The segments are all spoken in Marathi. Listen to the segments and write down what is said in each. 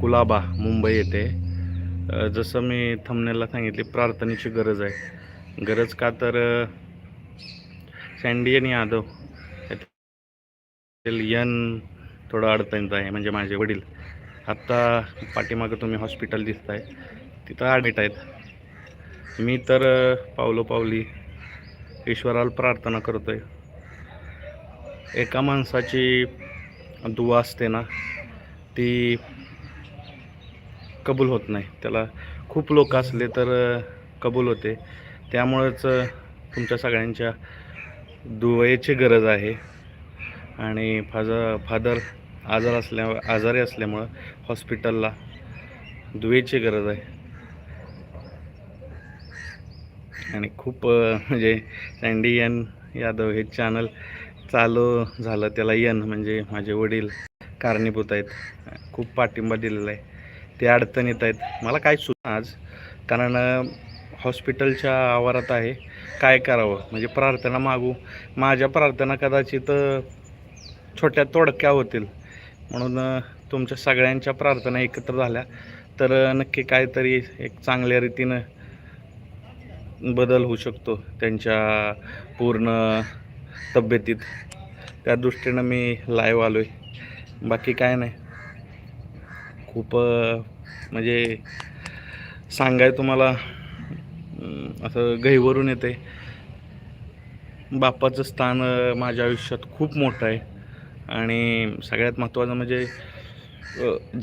कुलाबा मुंबई येथे जसं मी थमनेला सांगितले प्रार्थनेची गरज आहे. गरज का तर सँडी आणि यादव. यन थोडं अडचणीचं आहे म्हणजे माझे वडील. आत्ता पाठीमागं तुम्ही हॉस्पिटल दिसताय. तिथं ॲडमिट आहेत. मी तर पावलो पावलोपावली ईश्वराला प्रार्थना करतो आहे एका माणसाची दुवा असते ना ती कबूल होत नाही. त्याला खूप लोक असले तर कबूल होते. त्यामुळंच तुमच्या सगळ्यांच्या दुवेची गरज आहे. आणि फादर फादर आजार असल्या आजारी असल्यामुळं हॉस्पिटलला दुवेची गरज आहे. आणि खूप म्हणजे सँडी यन यादव हे चॅनल चालू झालं. त्याला यन म्हणजे माझे वडील कारणीभूत आहेत. खूप पाठिंबा दिलेला आहे. ते अडचण येत आहेत. मला काय सुद्धा आज कारण हॉस्पिटलच्या आवारात आहे. काय करावं? म्हणजे प्रार्थना मागू. माझ्या प्रार्थना कदाचित छोट्या तोडक्या होतील. म्हणून तुमच्या सगळ्यांच्या प्रार्थना एकत्र झाल्या. तर नक्की काहीतरी एक चांगल्या रीतीनं बदल होऊ शकतो त्यांच्या पूर्ण तब्येतीत. त्या दृष्टीनं मी लाईव्ह आलो आहे बाकी काय नाही. खूप म्हणजे सांगाय तुम्हाला असं गहीवरून येते बापाचं स्थान माझ्या आयुष्यात खूप मोठं आहे. आणि सगळ्यात महत्त्वाचं म्हणजे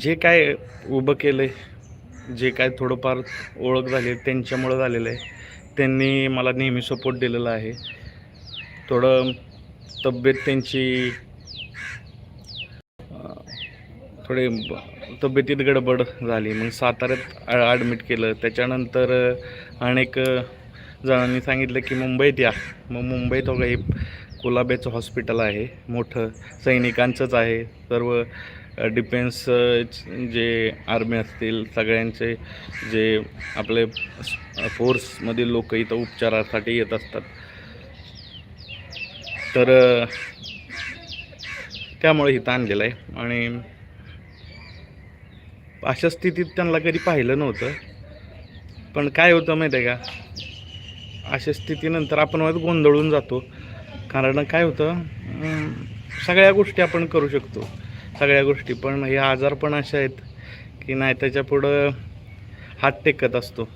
जे काय उभं केलं आहे जे काय थोडंफार ओळख झाली आहे त्यांच्यामुळं झालेलं आहे. त्यांनी मला नेहमी सपोर्ट दिलेला आहे. थोडं तब्येत त्यांची थोडे ब- तब्येतीत गडबड झाली. मग साताऱ्यात ॲडमिट केलं. त्याच्यानंतर अनेक जणांनी सांगितलं की मुंबईत या. मग मुंबईत हो काही कुलाब्याचं हॉस्पिटल आहे. मोठं सैनिकांचंच आहे. सर्व डिफेन्स जे आर्मी असतील सगळ्यांचे जे आपले फोर्समधील लोक इथं उपचारासाठी येत असतात. तर त्यामुळे इथं आणलेलं आहे. आणि अशा स्थितीत त्यांना कधी पाहिलं नव्हतं. पण काय होतं माहिती आहे का? अशा स्थितीनंतर आपण गोंधळून जातो. कारण काय होतं? सगळ्या गोष्टी आपण करू शकतो. सगळ्या गोष्टी. पण हे आजार पण असे आहेत की नाही त्याच्या पुढं हात टेकत असतो.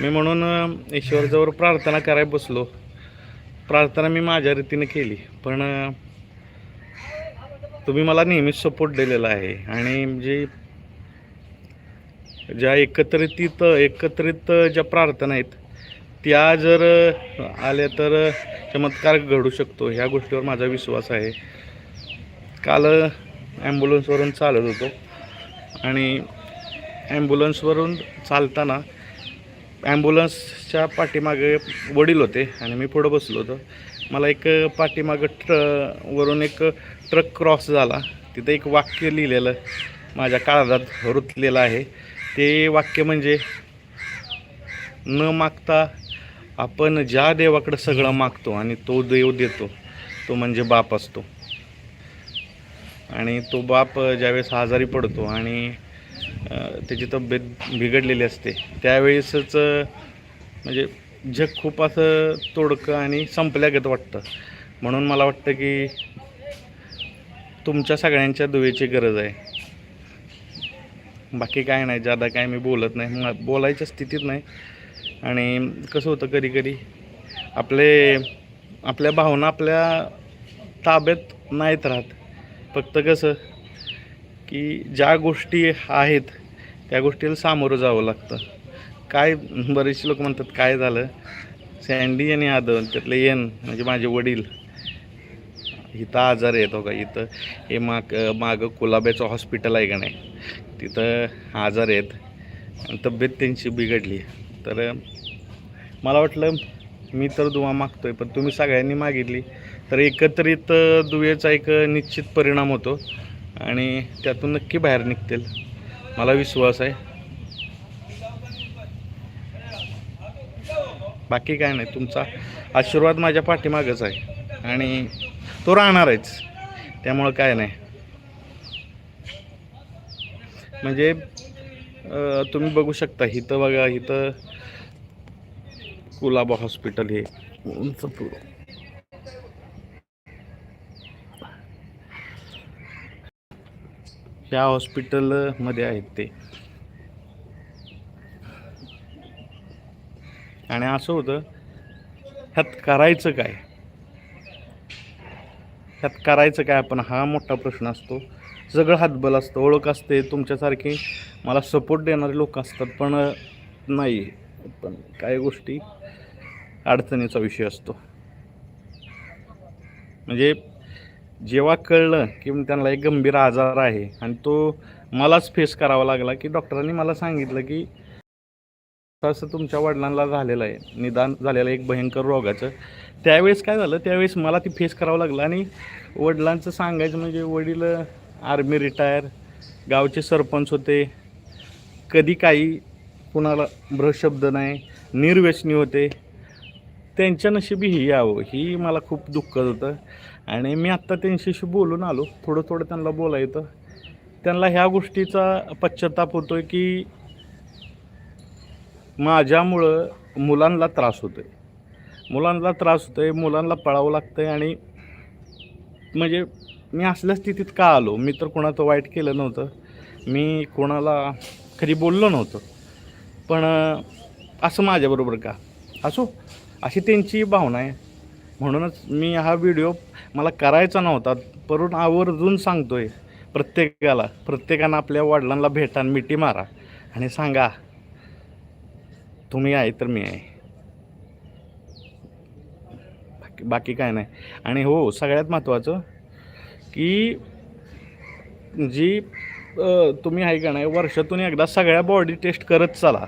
मी म्हणून ईश्वरजवळ प्रार्थना करायला बसलो. प्रार्थना मी माझ्या रीतीने केली. पण तुम्ही मला नेहमीच सपोर्ट दिलेला आहे. आणि जे ज्या एकत्रित एकत्रित ज्या प्रार्थना आहेत त्या जर आल्या तर चमत्कार घडू शकतो. ह्या गोष्टीवर माझा विश्वास आहे. काल ॲम्ब्युलन्सवरून चालत होतो. आणि ॲम्ब्युलन्सवरून चालताना ॲम्ब्युलन्सच्या पाठीमागे वडील होते आणि मी पुढं बसलो होतो. मला एक पाठीमागं ट्र वरून एक ट्रक क्रॉस झाला. तिथं एक वाक्य लिहिलेलं माझ्या काळजात रुतलेलं आहे. ते वाक्य म्हणजे न मागता आपण ज्या देवाकडं सगळं मागतो आणि तो देव देतो तो म्हणजे बाप असतो. आणि तो बाप ज्यावेळेस आजारी पडतो आणि त्याची तब्येत बिघडलेली असते त्यावेळेसच म्हणजे जग खूप असं तोडकं आणि संपल्यागत वाटतं. म्हणून मला वाटतं की तुमच्या सगळ्यांच्या दुवेची गरज आहे. बाकी काय नाही जादा काय मी बोलत नाही. बोलायच्या स्थितीत नाही. आणि कसं होतं कधी कधी आपले आपल्या भावना आपल्या ताब्यात नाहीत राहत. फक्त कसं की ज्या गोष्टी आहेत त्या गोष्टीला सामोरं जावं लागतं. काय बरेचसे लोक म्हणतात काय झालं? सँडी आणि यादव त्यातले येन म्हणजे माझे वडील. इथं आजार येतो हो का इथं. हे माग मागं कुलाब्याचं हॉस्पिटल आहे का नाही? तिथं आजार आहेत. तब्येत त्यांची बिघडली. तर मला वाटलं मी तर दुवा मागतो आहे पण तुम्ही सगळ्यांनी मागितली. तर एकत्रित दुवेचा एक निश्चित परिणाम होतो आणि त्यातून नक्की बाहेर निघतील. मला विश्वास आहे. बाकी काय नाही. तुमचा आशीर्वाद माझ्या पाठीमागच आहे. आणि तो राहणारच. त्यामुळं काय नाही. म्हणजे तुम्ही बघू शकता इथं बघा इथं कुलाबा हॉस्पिटल हे. उंच त्या हॉस्पिटलमध्ये आहेत ते. आणि असं होतं ह्यात करायचं काय? ह्यात करायचं काय? आपण हा मोठा प्रश्न असतो. सगळं हातबल असतं ओळख असते तुमच्यासारखे मला सपोर्ट देणारे लोक असतात पण नाही. पण काही गोष्टी अडचणीचा विषय असतो. म्हणजे जेव्हा कळलं की त्यांना एक गंभीर आजार आहे आणि तो मलाच फेस करावा लागला की डॉक्टरांनी मला सांगितलं की असं तुमच्या वडिलांना झालेलं आहे निदान झालेलं आहे एक भयंकर रोगाचं. त्यावेळेस काय झालं? त्यावेळेस मला ती फेस करावं लागलं आणि वडिलांचं सांगायचं म्हणजे वडील आर्मी रिटायर गावचे सरपंच होते. कधी काही कुणाला भ्रशब्द नाही निर्व्यसनी होते. त्यांच्या नशिबी ही यावं ही मला खूप दुःख होतं. आणि मी आत्ता त्यांच्याशी बोलून आलो थोडं थोडं त्यांना बोलायचं. त्यांना ह्या गोष्टीचा पश्चाताप होतो आहे की माझ्यामुळं मुलांना त्रास होतो आहे मुलांना त्रास होतो आहे मुलांना पळावं लागतं आहे आणि म्हणजे मी असल्या स्थितीत का आलो? मी तर कोणाचं वाईट केलं नव्हतं. मी कोणाला कधी बोललो नव्हतं. पण असं माझ्याबरोबर का? असो अशी त्यांची भावना आहे. म्हणूनच मी हा व्हिडिओ मला करायचा नव्हता. परून आवर्जून सांगतो आहे प्रत्येकाला. प्रत्येकानं आपल्या वडिलांना भेटा आणि मिठी मारा आणि सांगा तुम्ही आहे तर मी आहे. बाकी बाकी काय नाही. आणि हो सगळ्यात महत्त्वाचं की जी तुम्ही आहे का नाही वर्षातून एकदा सगळ्या बॉडी टेस्ट करत चला.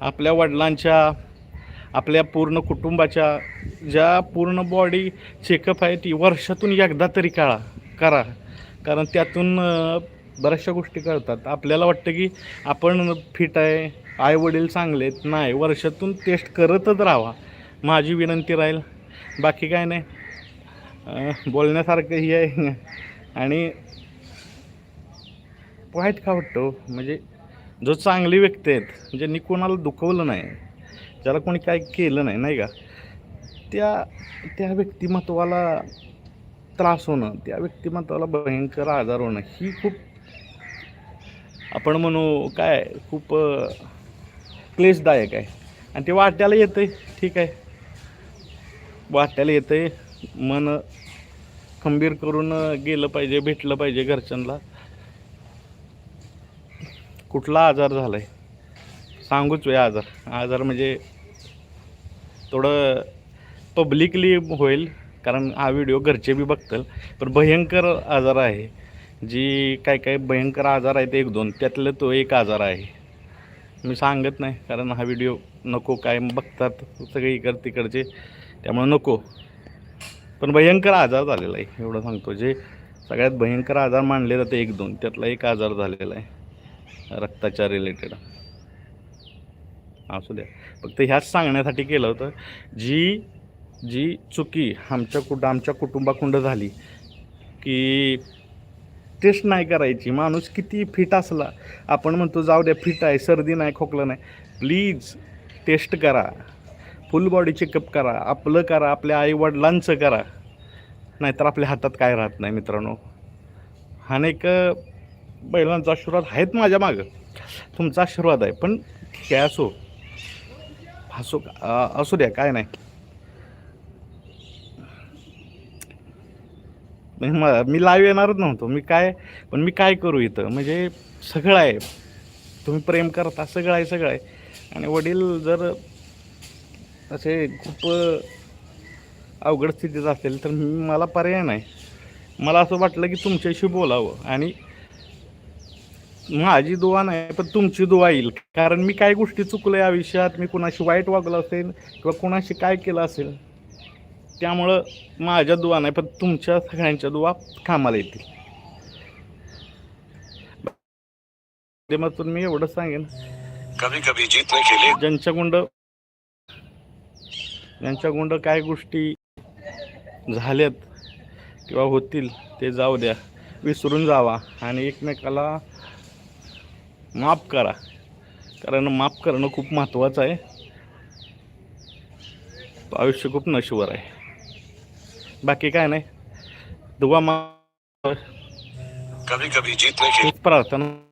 आपल्या वडिलांच्या आपल्या पूर्ण कुटुंबाच्या ज्या पूर्ण बॉडी चेकअप आहे ती वर्षातून एकदा तरी काळा करा. कारण त्यातून बऱ्याचशा गोष्टी कळतात. आपल्याला वाटतं की आपण फिट आहे आई वडील चांगले आहेत. नाही वर्षातून टेस्ट करतच राहा माझी विनंती राहील. बाकी काय नाही. बोलण्यासारखंही आहे. आणि वाईट का वाटतो? म्हणजे जो चांगली व्यक्ती आहेत म्हणजे ज्यांनी कोणाला दुखवलं नाही ज्याला कोणी काय केलं नाही नाही का? त्या त्या व्यक्तिमत्वाला त्रास होणं त्या व्यक्तिमत्वाला भयंकर आजार होणं ही खूप आपण म्हणू काय खूप क्लेशदायक आहे. आणि ते वाट्याला येतं आहे ठीक आहे. वाट्याला येतं आहे मन खंबीर करून गेलं पाहिजे भेटलं पाहिजे घरच्यांना. कुठला आजार झाला आहे सांगूच वे आजार. आजार म्हणजे थोडं पब्लिकली होईल कारण हा व्हिडिओ घरचे बी बघतील. पण भयंकर आजार आहे. जी काय काय भयंकर आजार आहेत एक दोन त्यातलं तो एक आजार आहे. मी सांगत नाही कारण हा व्हिडिओ नको काय बघतात सगळे इकड तिकडचे. त्यामुळे नको. पण भयंकर आजार झालेला आहे एवढं सांगतो. जे सगळ्यात भयंकर आजार मानले जाते एक दोन त्यातला एक आजार झालेला आहे रक्ताच्या रिलेटेड असू द्या. फक्त ह्याच सांगण्यासाठी केलं होतं जी जी चुकी आमच्या कुठं आमच्या कुटुंबाकुंड झाली की टेस्ट नाही करायची माणूस किती फिट असला आपण म्हणतो जाऊ द्या फिट आहे सर्दी नाही खोकलं नाही. प्लीज टेस्ट करा. फुल बॉडी चेकअप करा आपलं करा आपल्या आईवडिलांचं करा. नाहीतर आपल्या हातात काय राहत नाही मित्रांनो. अनेक बैलांचा आशीर्वाद आहेत माझ्या मागं. तुमचा आशीर्वाद आहे पण काय असो असो असू द्या काय नाही. मी लाईव्ह येणारच नव्हतो मी काय पण मी काय करू इथं? म्हणजे सगळं आहे. तुम्ही प्रेम करता सगळं आहे सगळं आहे. आणि वडील जर असे खूप अवघड स्थितीत असेल तर मला पर्याय नाही. मला असं वाटलं की तुमच्याशी बोलावं आणि माझी दुवा नाही पण तुमची दुवा येईल. कारण मी काय गोष्टी चुकलो आहे आयुष्यात मी कुणाशी वाईट वागलो असेल किंवा कुणाशी काय केलं असेल त्यामुळं माझ्या दुवा नाही पण तुमच्या सगळ्यांच्या दुवा कामाला येतील. माध्यमातून मी एवढं सांगेन. कभी कभी जीतने के लिए ज्यांच्याकुंड ज्यांच्याकुंड काय गोष्टी झाल्यात किंवा होतील ते जाऊ द्या. विसरून जावा आणि एकमेकाला माफ करा. कारण माफ करणं खूप महत्त्वाचं आहे. आयुष्य खूप नश्वर आहे. बाकी काय नाही. दुवा मा कभी कभी जीतने के प्रार्थना